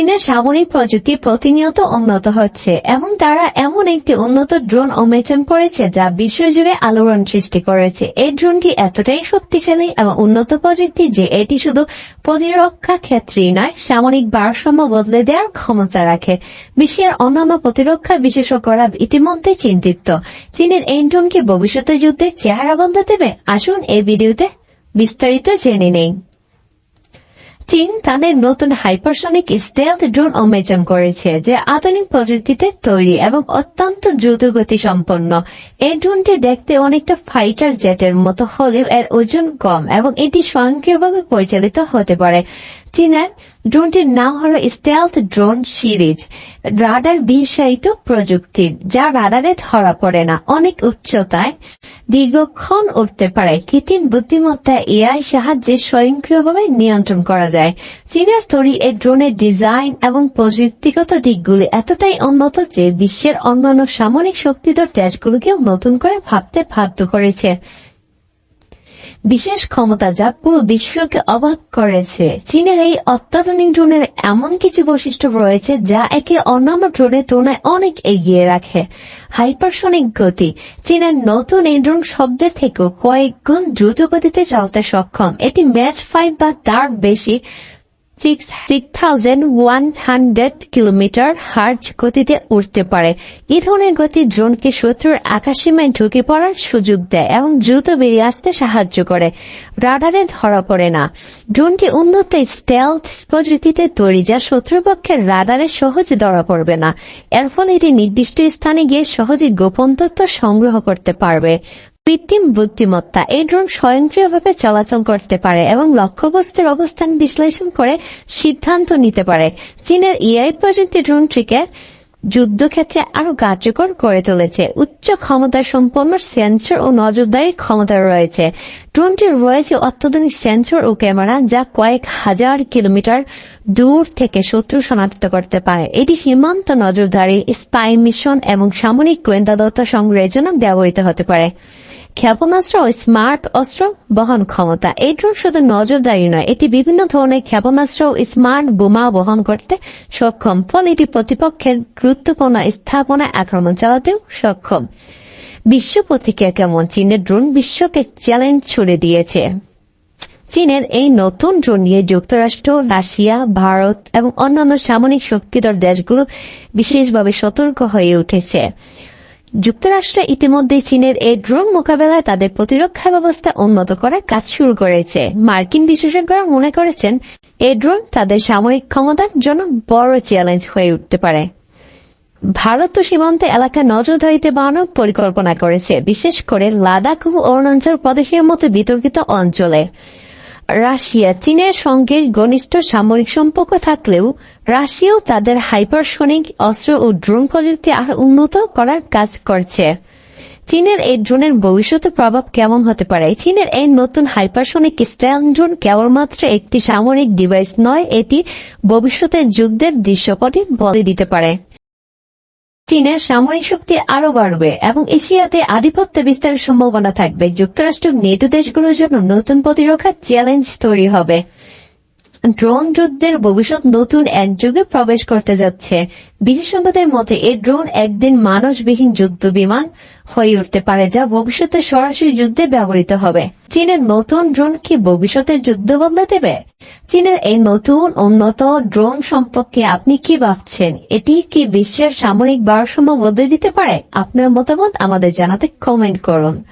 চীনের সামরিক প্রযুক্তি প্রতিনিয়ত উন্নত হচ্ছে, এবং তারা এমন একটি উন্নত ড্রোন উন্মোচন করেছে যা বিশ্বজুড়ে আলোড়ন সৃষ্টি করেছে। এই ড্রোনটি এতটাই শক্তিশালী এবং উন্নত প্রযুক্তি যে এটি শুধু প্রতিরক্ষা ক্ষেত্রেই নয়, সামরিক ভারসাম্য বদলে দেওয়ার ক্ষমতা রাখে। বিশ্বের অন্যান্য প্রতিরক্ষা বিশেষজ্ঞরা ইতিমধ্যে চিন্তিত। চীনের এই ড্রোনকে ভবিষ্যতে যুদ্ধের চেহারা বদলে দেবে? আসুন এই ভিডিওতে বিস্তারিত জেনে নেই। চীন তাদের নতুন হাইপারসনিক স্টেলথ ড্রোন উন্মোচন করেছে, যে আধুনিক প্রযুক্তিতে তৈরি এবং অত্যন্ত দ্রুতগতি সম্পন্ন এই ড্রোনটি দেখতে অনেকটা ফাইটার জেটের মতো হলেও এর ওজন কম এবং এটি স্বয়ংক্রিয়ভাবে পরিচালিত হতে পারে। চীনের ড্রোনটির নাম হল স্টেলথ ড্রোন সিরিজ। রাডার বিশেষায়িত প্রযুক্তি, যা রাডারে ধরা পড়ে না, অনেক উচ্চতায় দীর্ঘক্ষণ উঠতে পারে। কৃত্রিম বুদ্ধিমত্তা এআই সাহায্যে স্বয়ংক্রিয়ভাবে নিয়ন্ত্রণ করা যায়। চীনের তৈরি এই ড্রোনের ডিজাইন এবং প্রযুক্তিগত দিকগুলি এতটাই উন্নত যে বিশ্বের অন্যান্য সামরিক শক্তিধর দেশগুলোকেও নতুন করে ভাবতে বাধ্য করেছে। বিশেষ ক্ষমতা যা পুরো বিশ্বকে অবাক করেছে। চীনের এই অত্যাধুনিক ড্রোনের এমন কিছু বৈশিষ্ট্য রয়েছে যা একে অন্যান্য ড্রোনের তুলনায় অনেক এগিয়ে রাখে। হাইপারসনিক গতি। চীনের নতুন এই ড্রোন শব্দের থেকেও কয়েক গুণ দ্রুত গতিতে চলতে সক্ষম। এটি ম্যাচ ফাইভ বা তার বেশি six thousand one hundred kilometre hertz গতিতে উঠতে পারে। এই ধরনের গতি ড্রোনকে শত্রুর আকাশসীমায় ঢুকে পড়ার সুযোগ দেয় এবং দ্রুত বেরিয়ে আসতে সাহায্য করে। রাডারে ধরা পড়ে না। ড্রোনটি উন্নত স্টেলথ প্রযুক্তিতে তৈরি, যা শত্রুপক্ষের রাডারে সহজে ধরা পড়বে না। এর ফলে এটি নির্দিষ্ট স্থানে গিয়ে সহজে গোপন তথ্য সংগ্রহ করতে পারবে। কৃত্রিম বুদ্ধিমত্তা, এই ড্রোন স্বয়ংক্রিয়ভাবে চলাচল করতে পারে এবং লক্ষ্যবস্তুর অবস্থান বিশ্লেষণ করে সিদ্ধান্ত নিতে পারে। চীনের ইআই প্রযুক্তি ড্রোনটিকে যুদ্ধক্ষেত্রে আরও কার্যকর করে তুলেছে। উচ্চ ক্ষমতা সম্পন্ন সেন্সর ও নজরদারি ক্ষমতা রয়েছে। ড্রোনটির রয়েছে অত্যাধুনিক সেন্সর ও ক্যামেরা যা কয়েক হাজার কিলোমিটার দূর থেকে শত্রু শনাক্ত করতে পারে। এটি সীমান্ত নজরদারি, স্পাই মিশন এবং সামরিক গোয়েন্দা দত্ত সংগ্রহের জন্য ব্যবহৃত হতে পারে। ক্ষেপণাস্ত্র ও স্মার্ট অস্ত্র বহন ক্ষমতা। এই ড্রোন শুধু নজরদারি নয়, এটি বিভিন্ন ধরনের ক্ষেপণাস্ত্র ও স্মার্ট বোমা বহন করতে সক্ষম। ফলে এটি প্রতিপক্ষের গুরুত্বপূর্ণ স্থাপনায় আক্রমণ চালাতেও সক্ষম। বিশ্ব প্রতিক্রিয়া কেমন? চীনের ড্রোন বিশ্বকে চ্যালেঞ্জ ছুড়ে দিয়েছে। চীনের এই নতুন ড্রোন নিয়ে যুক্তরাষ্ট্র, রাশিয়া, ভারত এবং অন্যান্য সামরিক শক্তিধর দেশগুলো বিশেষভাবে সতর্ক হয়ে উঠেছে। যুক্তরাষ্ট্র ইতিমধ্যে চীনের এই ড্রোন মোকাবেলায় তাদের প্রতিরক্ষা ব্যবস্থা উন্নত করার কাজ শুরু করেছে। মার্কিন বিশেষজ্ঞরা মনে করেছেন, এই ড্রোন তাদের সামরিক ক্ষমতার জন্য বড় চ্যালেঞ্জ হয়ে উঠতে পারে। ভারত তো সীমান্ত এলাকা নজরদারিতে বানানোর পরিকল্পনা করেছে, বিশেষ করে লাদাখ ও অরুণাচল প্রদেশের মতো বিতর্কিত অঞ্চলে। রাশিয়া, চীনের সঙ্গে ঘনিষ্ঠ সামরিক সম্পর্ক থাকলেও রাশিয়াও তাদের হাইপারসনিক অস্ত্র ও ড্রোন প্রযুক্তি আরও উন্নত করার কাজ করছে। চীনের এই ড্রোনের ভবিষ্যৎ প্রভাব কেমন হতে পারে? চীনের এই নতুন হাইপারসনিক স্টাইল ড্রোন কেবলমাত্র একটি সামরিক ডিভাইস নয়, এটি ভবিষ্যতের যুদ্ধের দৃশ্যপটে বলে দিতে পারে। চীনের সামরিক শক্তি আরও বাড়বে এবং এশিয়াতে আধিপত্য বিস্তারের সম্ভাবনা থাকবে। যুক্তরাষ্ট্র নেটো দেশগুলোর জন্য নতুন প্রতিরক্ষা চ্যালেঞ্জ তৈরি হবে। ড্রোন যুদ্ধের ভবিষ্যৎ নতুন এক যুগে প্রবেশ করতে যাচ্ছে। বিশেষজ্ঞদের মতে এই ড্রোন একদিন মানুষবিহীন যুদ্ধ বিমান হয়ে উঠতে পারে যা ভবিষ্যতে সরাসরি যুদ্ধে ব্যবহৃত হবে। চীনের নতুন ড্রোন কি ভবিষ্যতের যুদ্ধ বদলে দেবে? চীনের এই নতুন উন্নত ড্রোন সম্পর্কে আপনি কি ভাবছেন? এটি কি বিশ্বের সামরিক ভারসাম্য বদলে দিতে পারে? আপনার মতামত আমাদের জানাতে কমেন্ট করুন।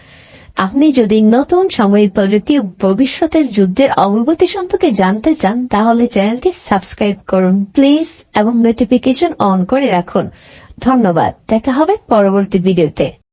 আপনি যদি নতুন সামরিক প্রযুক্তি ভবিষ্যতের যুদ্ধের অগ্রগতি সম্পর্কে জানতে চান, তাহলে চ্যানেলটি সাবস্ক্রাইব করুন প্লিজ এবং নোটিফিকেশন অন করে রাখুন। ধন্যবাদ। দেখা হবে পরবর্তী ভিডিওতে